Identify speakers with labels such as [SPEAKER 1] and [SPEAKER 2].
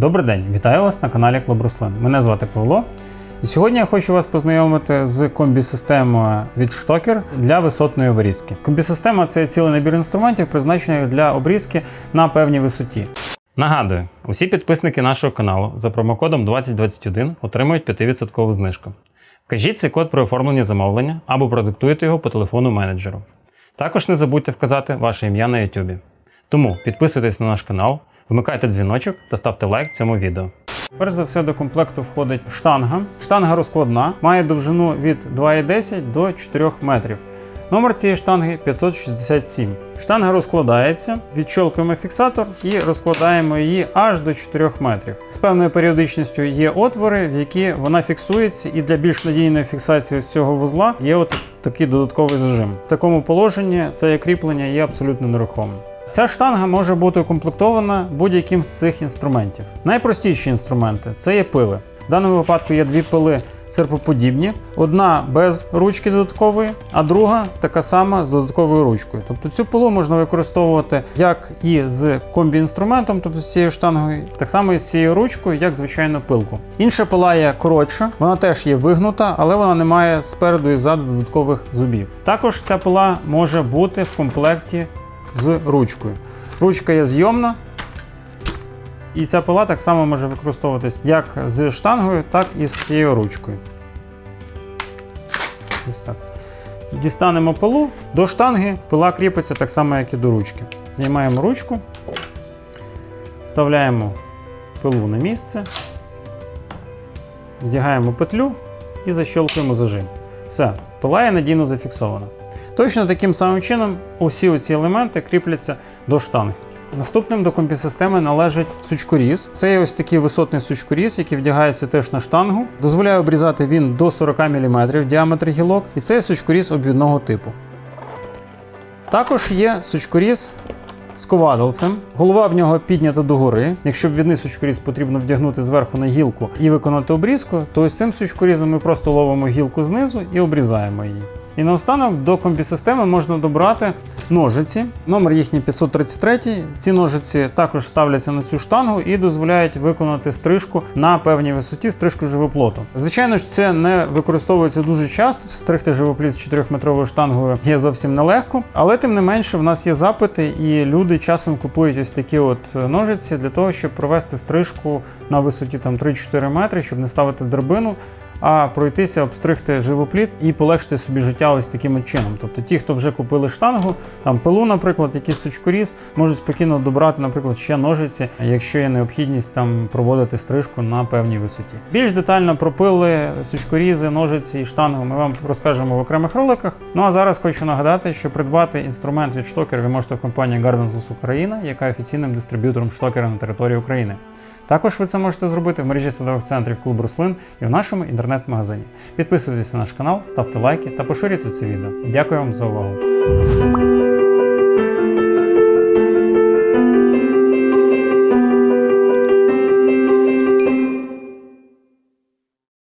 [SPEAKER 1] Добрий день, вітаю вас на каналі Клуб Руслин. Мене звати Павло. І сьогодні я хочу вас познайомити з комбі-системою від Штокер для висотної обрізки. Комбі-система це цілий набір інструментів, призначених для обрізки на певній висоті. Нагадую, усі підписники нашого каналу за промокодом 2021 отримують 5% знижку. Вкажіть цей код при оформленні замовлення або продиктуйте його по телефону менеджеру. Також не забудьте вказати ваше ім'я на YouTube. Тому підписуйтесь на наш канал, вмикайте дзвіночок та ставте лайк цьому відео. Перш за все до комплекту входить штанга. Штанга розкладна, має довжину від 2,10 до 4 метрів. Номер цієї штанги 567. Штанга розкладається, відщолкуємо фіксатор і розкладаємо її аж до 4 метрів. З певною періодичністю є отвори, в які вона фіксується, і для більш надійної фіксації з цього вузла є от такий додатковий зажим. В такому положенні це кріплення є абсолютно нерухомим. Ця штанга може бути укомплектована будь-яким з цих інструментів. Найпростіші інструменти це є пили. В даному випадку є дві пили серпоподібні, одна без ручки додаткової, а друга така сама з додатковою ручкою. Тобто цю пилу можна використовувати як і з комбі-інструментом, тобто з цією штангою, так само і з цією ручкою, як звичайну пилку. Інша пила є коротша, вона теж є вигнута, але вона не має спереду і ззаду додаткових зубів. Також ця пила може бути в комплекті з ручкою. Ручка є зйомна. І ця пила так само може використовуватись як з штангою, так і з цією ручкою. Ось так. Дістанемо пилу до штанги, пила кріпиться так само, як і до ручки. Знімаємо ручку, вставляємо пилу на місце, вдягаємо петлю і защолкуємо зажим. Все, пила є надійно зафіксована. Точно таким самим чином усі ці елементи кріпляться до штанги. Наступним до компі-системи належить сучкоріз. Це є ось такий висотний сучкоріз, який вдягається теж на штангу. Дозволяє обрізати він до 40 мм діаметр гілок, і це сучкоріз обвідного типу. Також є сучкоріз з ковадалцем. Голова в нього піднята догори. Якщо обвідний сучкоріз потрібно вдягнути зверху на гілку і виконати обрізку, то ось цим сучкорізом ми просто ловимо гілку знизу і обрізаємо її. І наостанок до комбі-системи можна добрати ножиці. Номер їхній 533. Ці ножиці також ставляться на цю штангу і дозволяють виконати стрижку на певній висоті, стрижку живоплоту. Звичайно ж, це не використовується дуже часто. Стригти живопліт з 4-метровою штангою є зовсім нелегко, але тим не менше в нас є запити, і люди часом купують ось такі от ножиці для того, щоб провести стрижку на висоті там 3-4 метри, щоб не ставити драбину а пройтися, обстригти живопліт і полегшити собі життя ось таким чином. Тобто ті, хто вже купили штангу, там пилу, наприклад, якийсь сучкоріз, можуть спокійно добрати, наприклад, ще ножиці, якщо є необхідність там проводити стрижку на певній висоті. Більш детально про пили, сучкорізи, ножиці і штангу ми вам розкажемо в окремих роликах. Ну а зараз хочу нагадати, що придбати інструмент від Штокер ви можете в компанії Garden Plus Україна, яка офіційним дистриб'ютором Штокера на території України. Також ви це можете зробити в мережі садових центрів клуб Руслин і в нашому інтернет-магазині. Підписуйтесь на наш канал, ставте лайки та поширюйте це відео. Дякую вам за увагу.